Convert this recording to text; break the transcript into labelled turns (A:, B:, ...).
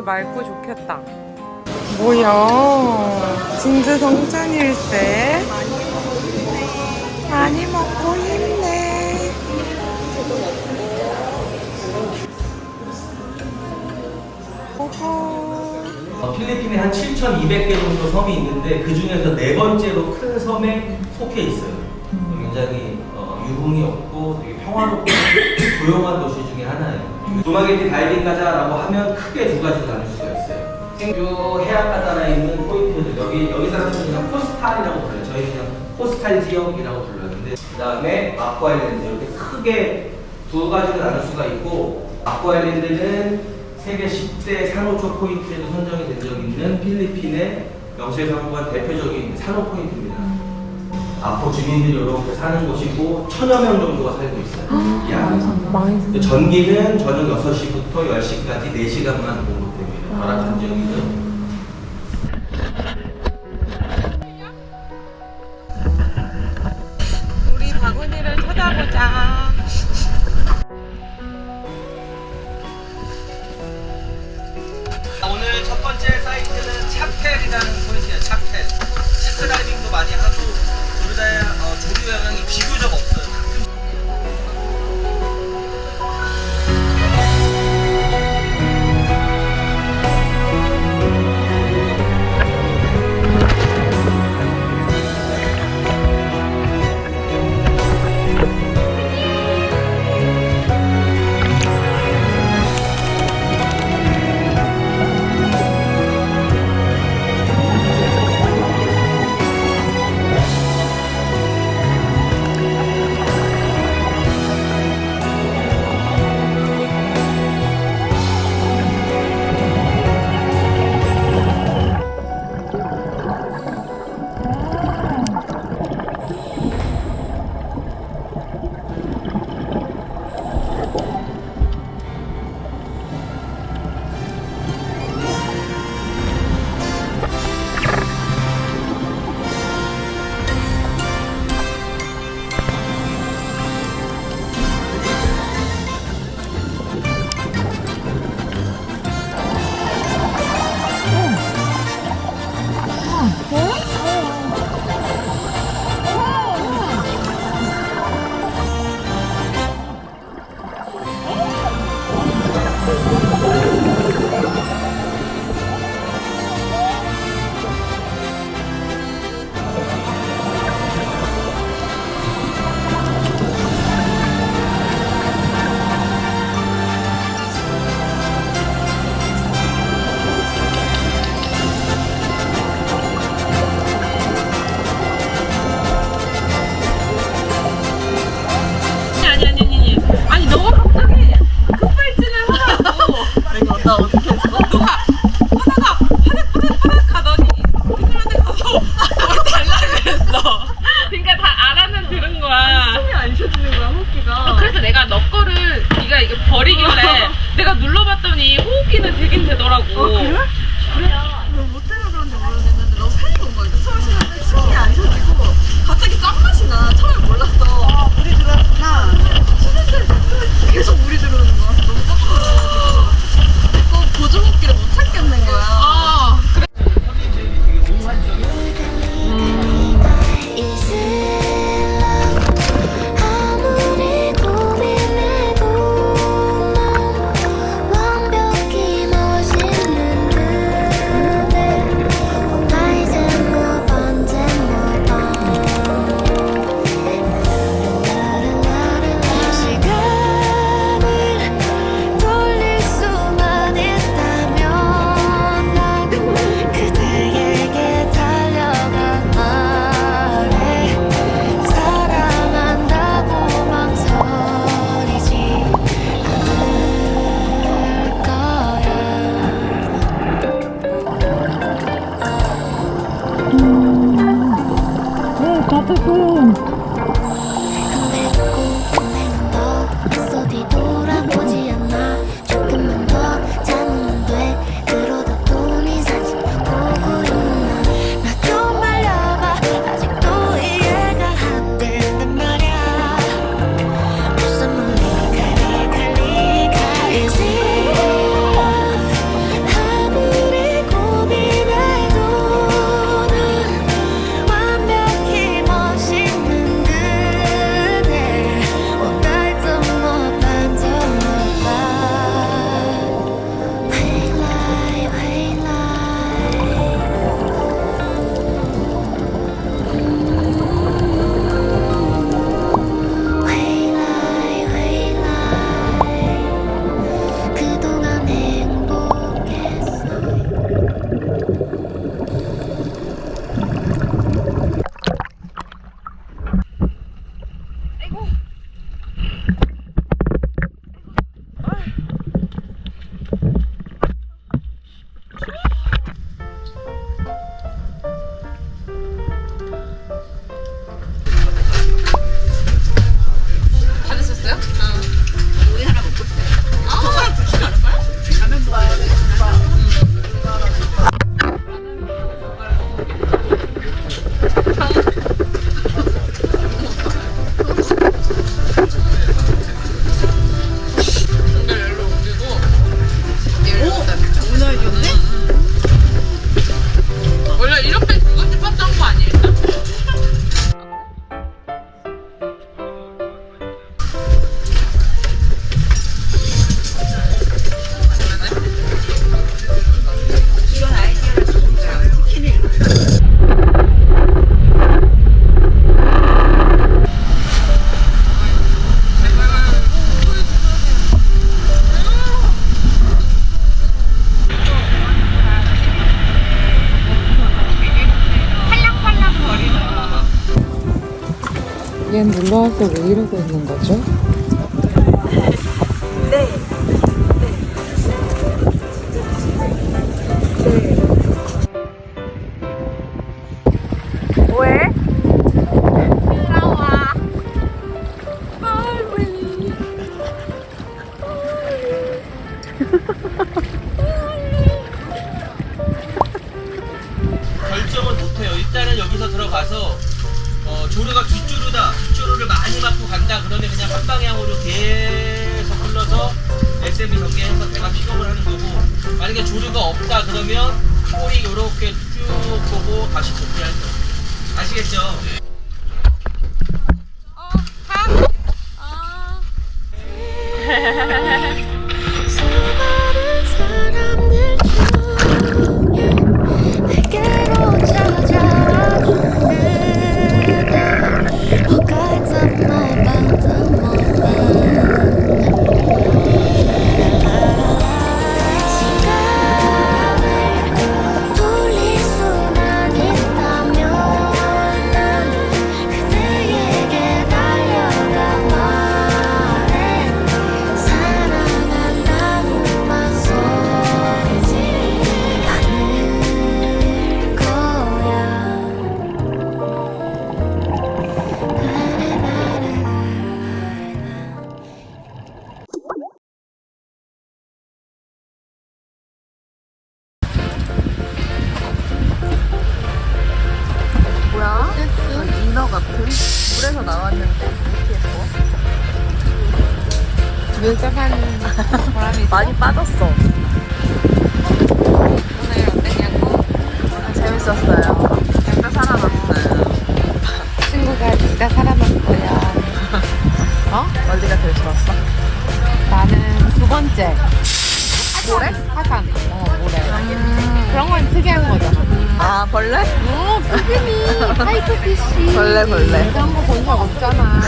A: 맑고 좋겠다. 뭐야? 진주 성찬일세? 많이 먹고 힘내. 어,
B: 필리핀에 한 7,200개 정도 섬이 있는데 그 중에서 네 번째로 큰 섬에 속해 있어요. 굉장히 어, 유흥이 없고 되게 평화롭고 조용한 도시 중에 하나예요. 두마게티 다이빙 가자라고 하면 크게 두 가지로 나눌 수가 있어요. 생주 해안바다에 있는 포인트들 여기 여기 사람들은 그냥 포스탈이라고 불러요. 저희 그냥 포스탈 지역이라고 불렀는데 그 다음에 아쿠아일랜드 이렇게 크게 두 가지로 나눌 수가 있고 아쿠아일랜드는 세계 10대 산호초 포인트에도 선정이 된 적이 있는 필리핀의 명실상부한 대표적인 산호 포인트입니다. 아포 주민들이 이렇게 사는 곳이고 천여 명 정도가 살고 있어요. 이 근데 전기는 저녁 6시부터 10시까지 4시간만 공급됩니다. 열악한 지역이죠.
A: 우리 바구니를 찾아보자.
B: 오늘 첫 번째 사이트는 차펠이라는 포인트예요. 차펠. 체크다이빙도 많이 하고 둘다의 어, 조류 영향이 비교적 없어요.
C: 버리길래 내가 눌러봤더니 호흡기는 되긴 되더라고 그래?
D: 못
E: 얘 놀러와서 왜 이러고 있는 거죠?
B: 결정은 SMB 전개해서 배가 픽업을 하는 거고 만약에 조류가 없다 그러면 꼬리 이렇게 쭉 보고 다시 복귀할 거예요. 아시겠죠?
D: 수많은
E: 보람이 있어?
F: 많이 빠졌어.
E: 오늘 어땠냐고?
F: 재밌었어요. 진짜 살아났어요.
E: 친구가 진짜 살아났어요. 어?
F: 어디가 제일 좋았어?
E: 나는 두 번째.
F: 모래?
E: 화산. 어, 모래. 그런 건 특이한 거잖아.
F: 아 벌레?
E: 어, 피그미, 화이트 피쉬.
F: 벌레, 벌레.
E: 이런 거 본 적 없잖아.